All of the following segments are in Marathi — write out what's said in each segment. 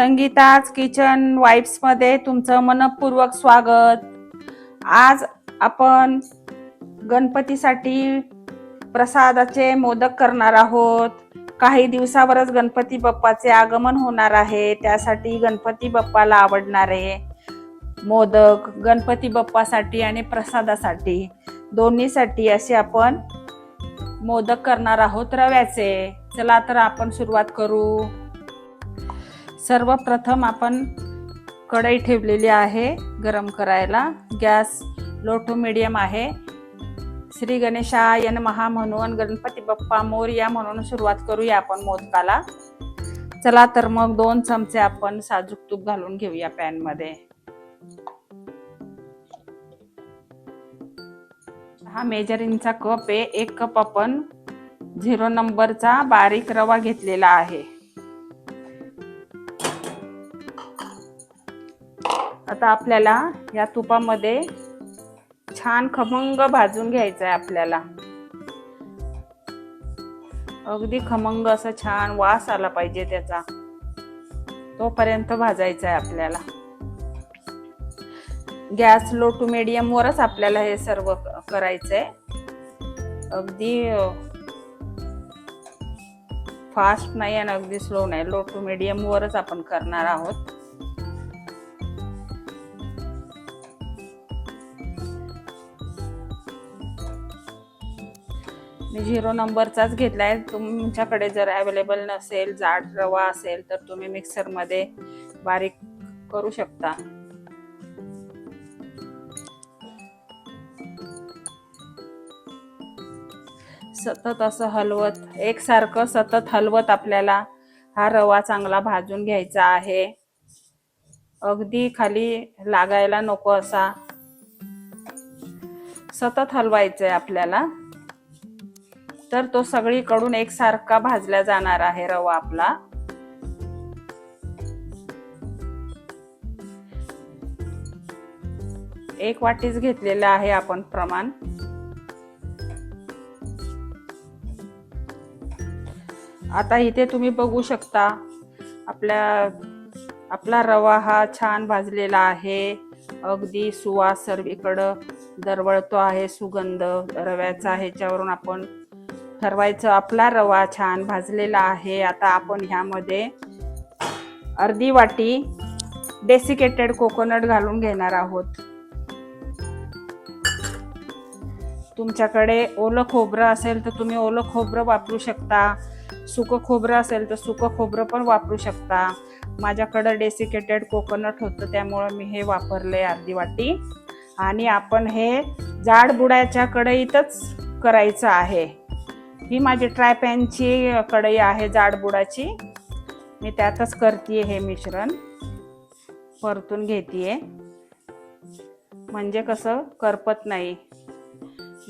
संगीताज किचन वाईब्समध्ये तुमचं मनपूर्वक स्वागत. आज आपण गणपतीसाठी प्रसादाचे मोदक करणार आहोत. काही दिवसावरच गणपती बाप्पाचे आगमन होणार आहे. त्यासाठी गणपती बाप्पाला आवडणारे मोदक गणपती बाप्पासाठी आणि प्रसादासाठी दोन्हीसाठी असे आपण मोदक करणार आहोत रव्याचे. चला तर आपण सुरुवात करू. सर्वप्रथम आपण कढई ठेवलेली आहे गरम करायला. गॅस लो टू मिडियम आहे. श्री गणेशाय महा म्हणून गणपती बाप्पा मोरया म्हणून सुरुवात करूया आपण मोदकाला. चला तर मग दोन चमचे आपण साजूक तूप घालून घेऊया पॅनमध्ये हा मेजरिंगचा कप आहे. एक कप आपण झिरो नंबरचा बारीक रवा घेतलेला आहे. आता आपल्याला या तुपामध्ये छान खमंग भाजून घ्यायचं आहे आपल्याला. अगदी खमंग असा छान वास आला पाहिजे त्याचा. तोपर्यंत भाजायचा आहे आपल्याला. गॅस लो टू मिडियम वरच आपल्याला हे सर्व करायचंय. अगदी फास्ट नाही आणि अगदी स्लो नाही. लो टू मिडियम वरच आपण करणार आहोत. झिरो नंबरचाच घेतलाय. तुमच्याकडे जर अवेलेबल नसेल जाड रवा असेल तर तुम्ही मिक्सरमध्ये बारीक करू शकता. सतत असं हलवत एकसारखं सतत हलवत आपल्याला हा रवा चांगला भाजून घ्यायचा आहे. अगदी खाली लागायला नको असा. सतत हलवायचं आहे आपल्याला. तर तो सगळीकडून एकसारखा भाजला जाणार आहे रवा आपला. एक वाटीच घेतलेला आहे आपण प्रमाण. आता इथे तुम्ही बघू शकता आपल्या आपला रवा हा छान भाजलेला आहे. अगदी सुवास सर्वीकडं दरवळतो आहे सुगंध रव्याचा ह्याच्यावरून आपण ठरवायचं. आपला रवा छान भाजलेला आहे. आता आपण ह्यामध्ये अर्धी वाटी डेसिकेटेड कोकोनट घालून घेणार आहोत. तुमच्याकडे ओलं खोबरं असेल तर तुम्ही ओलं खोबरं वापरू शकता. सुकं खोबरं असेल तर सुकं खोबरं पण वापरू शकता. माझ्याकडं डेसिकेटेड कोकोनट होतं त्यामुळं मी हे वापरले अर्धी वाटी. आणि आपण हे जाड बुडाच्या कढईतच करायचं आहे. ही माझी ट्राय पॅनची कढई आहे जाड बुडाची मी त्यातच करते हे मिश्रण. परतून घेते म्हणजे कसं करपत नाही.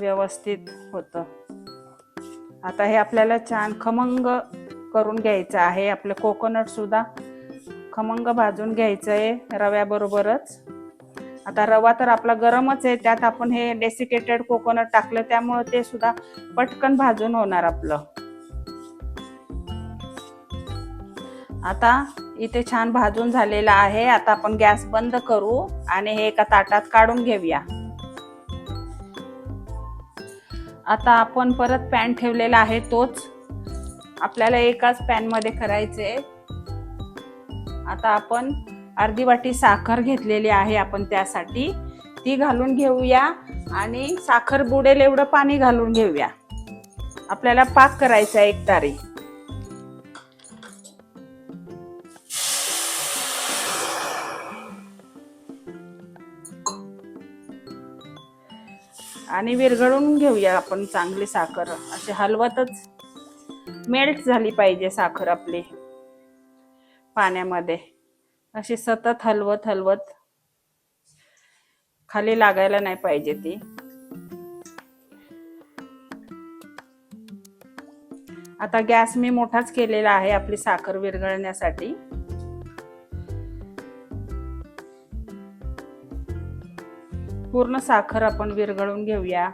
व्यवस्थित होतं. आता हे आपल्याला छान खमंग करून घ्यायचं आहे. आपलं कोकोनट सुद्धा खमंग भाजून घ्यायचं आहे रव्याबरोबरच. आता रवा तर आपला गरमच आहे त्यात आपण हे डेसिकेटेड कोकोनट टाकलं त्यामुळं ते सुद्धा पटकन भाजून होणार आपलं. आता इथे छान भाजून झालेलं आहे आता आपण गॅस बंद करू आणि हे एका ताटात काढून घेऊया. आता आपण परत पॅन ठेवलेला आहे तोच. आपल्याला एकाच पॅनमध्ये करायचे आता आपण अर्धी वाटी साखर घेतलेली आहे आपण त्यासाठी. ती घालून घेऊया आणि साखर बुडेल एवढं पाणी घालून घेऊया. आपल्याला पाक करायचा एक तारी. आणि विरघळून घेऊया आपण चांगली साखर. अशी हलवतच मेल्ट झाली पाहिजे साखर आपली पाण्यामध्ये. अशी सतत हलवत हलवत खाली लागायला नाही पाहिजे ती. आता गॅस मी मोठाच केलेला आहे आपली साखर विरघळण्यासाठी. पूर्ण साखर आपण विरघळून घेऊया.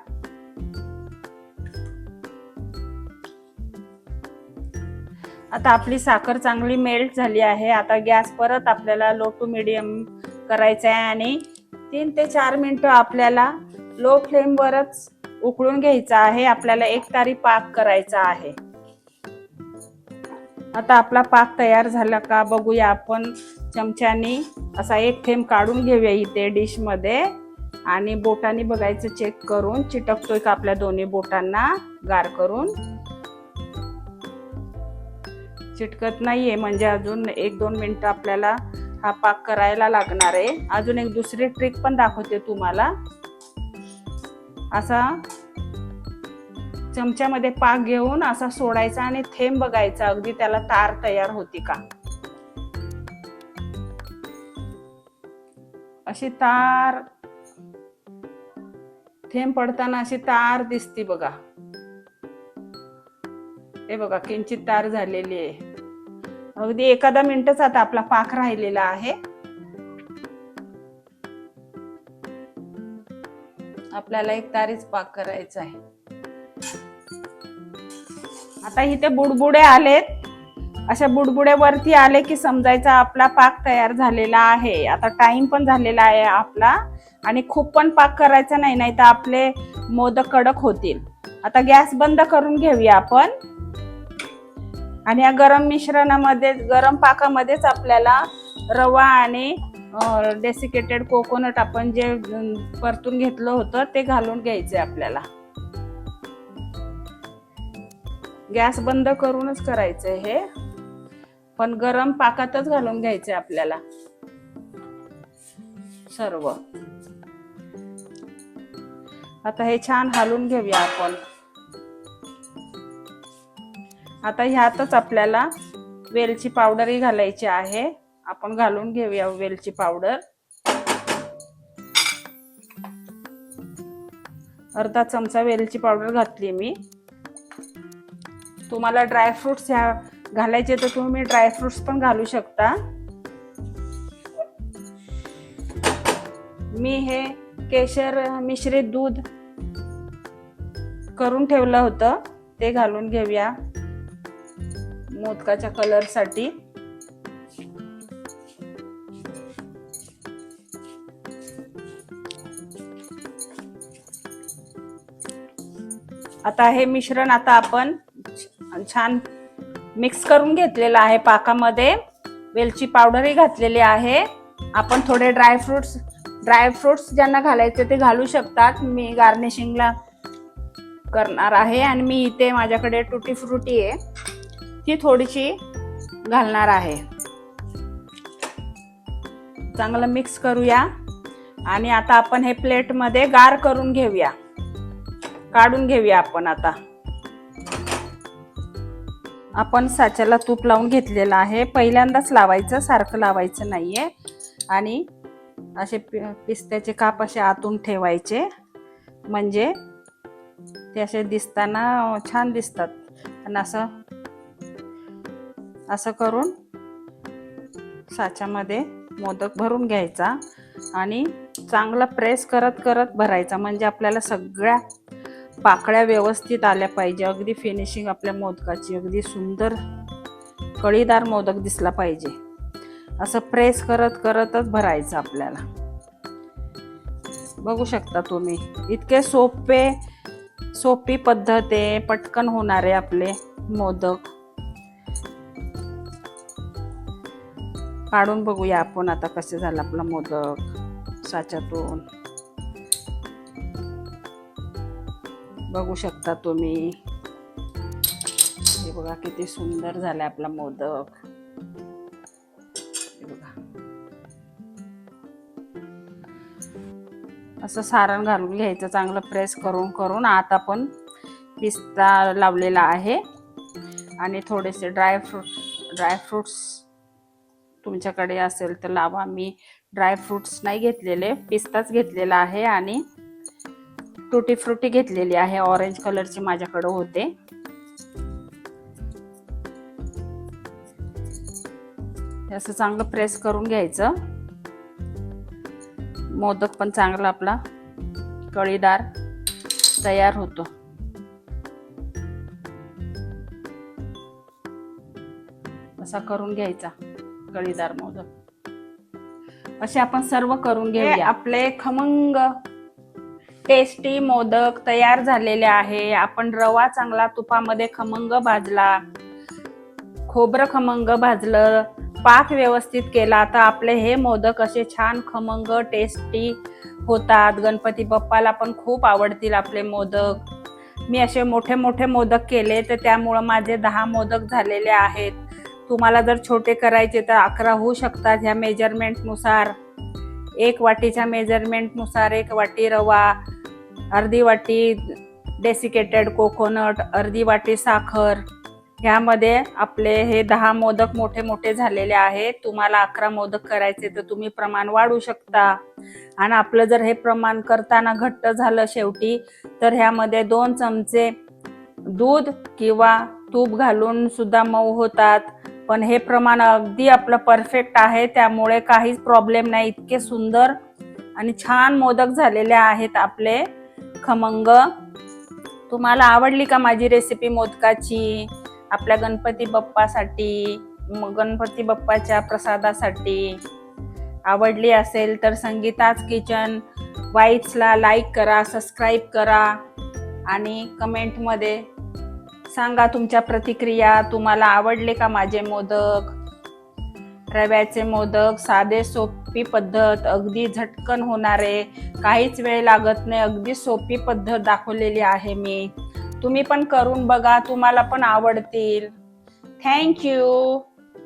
आता आपली साखर चांगली मेल्ट झाली आहे. आता गॅस परत आपल्याला लो टू मिडियम करायचा आहे आणि तीन ते चार मिनटं आपल्याला लो फ्लेमवरच उकळून घ्यायचा आहे. आपल्याला एक तारी पाक करायचा आहे. आता आपला पाक तयार झाला का बघूया आपण. चमच्यानी असा एक थेंब काढून घेऊया इथे डिशमध्ये आणि बोटाने बघायचं चेक करून चिटकतोय का आपल्या दोन्ही बोटांना गार करून. चिटकत नाहीये. म्हणजे अजून एक दोन मिनिटं आपल्याला हा पाक करायला लागणार आहे. अजून एक दुसरी ट्रिक पण दाखवते तुम्हाला. असा चमच्यामध्ये पाक घेऊन असा सोडायचा आणि थेंब बघायचा. अगदी त्याला तार तयार होती का? अशी तार थेंब पडताना अशी तार दिसती बघा. हे बघा किंचित तार झालेली आहे. अगदी एखादा मिनिटच आता आपला पाक राहिलेला आहे. आपल्याला एक तारीच पाक करायचा आहे. आता इथे बुडबुडे आलेत. अशा बुडबुडे वरती आले की समजायचा आपला पाक तयार झालेला आहे. आता टाइम पण झालेला आहे आपला. आणि खूप पण पाक करायचा नाही नाही तर आपले मोदक कडक होतील. आता गॅस बंद करून घेऊया आपण. आणि या गरम मिश्रणामध्ये गरम पाकामध्येच आपल्याला रवा आणि डेसिकेटेड कोकोनट आपण जे परतून घेतलं होतं ते घालून घ्यायचे आपल्याला. गॅस बंद करूनच करायचंय हे. पण गरम पाकातच घालून घ्यायचे आपल्याला. सर्व. आता हे छान हालून घेऊया आपण. आता ह्यातच आपल्याला वेलची पावडरही घालायची आहे. आपण घालून घेऊया वेलची पावडर. अर्धा चमचा वेलची पावडर घातली मी. तुम्हाला ड्रायफ्रुट्स ह्या घालायचे तर तुम्ही ड्रायफ्रुट्स पण घालू शकता. मी हे केशर मिश्रित दूध करून ठेवलं होतं. ते घालून घेऊया. मोदकाच्या कलरसाठी आता हे मिश्रण आता आपण छान मिक्स करून घेतलेलं आहे पाकामध्ये. वेलची पावडरही घातलेली आहे. आपण थोडे ड्रायफ्रुट्स ड्रायफ्रुट्स ज्यांना घालायचे ते घालू शकतात. मी गार्निशिंगला करणार आहे आणि मी इथे माझ्याकडे टुटी फ्रुटी आहे. ती थोडीशी घालणार आहे. चांगलं मिक्स करूया. आणि आता आपण हे प्लेटमध्ये गार करून घेऊया. काढून घेऊया आपण आता. आपण साच्याला तूप लावून घेतलेलं आहे. पहिल्यांदाच लावायचं सारखं लावायचं नाहीये. आणि असे पि- पिस्त्याचे काप असे आतून ठेवायचे. म्हणजे ते असे दिसताना छान दिसतात. आणि असं असं करून साच्यामध्ये मोदक भरून घ्यायचा आणि चांगला प्रेस करत करत भरायचा. म्हणजे आपल्याला सगळ्या पाकळ्या व्यवस्थित आल्या पाहिजे. अगदी फिनिशिंग आपल्या मोदकाची. अगदी सुंदर कळीदार मोदक दिसला पाहिजे. असं प्रेस करत करतच भरायचं आपल्याला. बघू शकता तुम्ही. इतके सोपे सोपी पद्धत आहे. पटकन होणारे आपले मोदक. काढून बघूया आपण आता कसे झालं आपला मोदक साच्यातून. बघू शकता तुम्ही. हे बघा किती सुंदर झालाय आपला मोदक. हे बघा. असं सारण घालून घ्यायचं चांगलं प्रेस करून करून आत आपण पिस्ता लावलेला आहे. आणि थोडेसे ड्रायफ्रूट ड्रायफ्रुट्स तुमच्याकडे असेल तर लावा. मी ड्रायफ्रुट्स नाही घेतलेले पिस्ताच घेतलेला आहे आणि टुटी फ्रुटी घेतलेली आहे. ऑरेंज कलरची माझ्याकडे होते. असं चांगलं प्रेस करून घ्यायचं. मोदक पण चांगला आपला कळीदार तयार होतो. असा करून घ्यायचा. गळीदार मोदक. असे आपण सर्व करून घेऊया. आपले खमंग. टेस्टी मोदक तयार झालेले आहे. आपण रवा चांगला तुपामध्ये खमंग भाजला. खोबरं खमंग भाजलं. पाक व्यवस्थित केला. तर आपले हे मोदक असे छान खमंग टेस्टी होतात. गणपती बाप्पाला पण खूप आवडतील आपले मोदक. मी असे मोठे मोठे मोदक केले तर त्यामुळं माझे दहा मोदक झालेले आहेत. तुम्हाला जर छोटे करायचे तर अकरा होऊ शकतात ह्या मेजरमेंटनुसार एक वाटीच्या मेजरमेंटनुसार एक वाटी रवा अर्धी वाटी डेसिकेटेड कोकोनट अर्धी वाटी साखर. ह्यामध्ये आपले हे दहा मोदक मोठे मोठे झालेले आहेत तुम्हाला अकरा मोदक करायचे तर तुम्ही प्रमाण वाढू शकता. आणि आपलं जर हे प्रमाण करताना घट्ट झालं शेवटी तर ह्यामध्ये दोन चमचे दूध किंवा तूप घालून सुद्धा मऊ होतात. पण हे प्रमाण अगदी आपलं परफेक्ट आहे. त्यामुळे काहीच प्रॉब्लेम नाही. इतके सुंदर आणि छान मोदक झालेले आहेत आपले खमंग. तुम्हाला आवडली का माझी रेसिपी मोदकाची? आपल्या गणपती बाप्पासाठी गणपती बाप्पाच्या प्रसादासाठी आवडली असेल तर संगीताच किचन वाईट्सला लाईक करा सबस्क्राईब करा आणि कमेंटमध्ये सांगा तुमच्या प्रतिक्रिया. तुम्हाला आवडले का माझे मोदक? रव्याचे मोदक साधे सोपी पद्धत अगदी झटकन होणारे. काहीच वेळ लागत नाही अगदी सोपी पद्धत दाखवलेली आहे मी. तुम्ही पण करून बघा तुम्हाला पण आवडतील. थँक्यू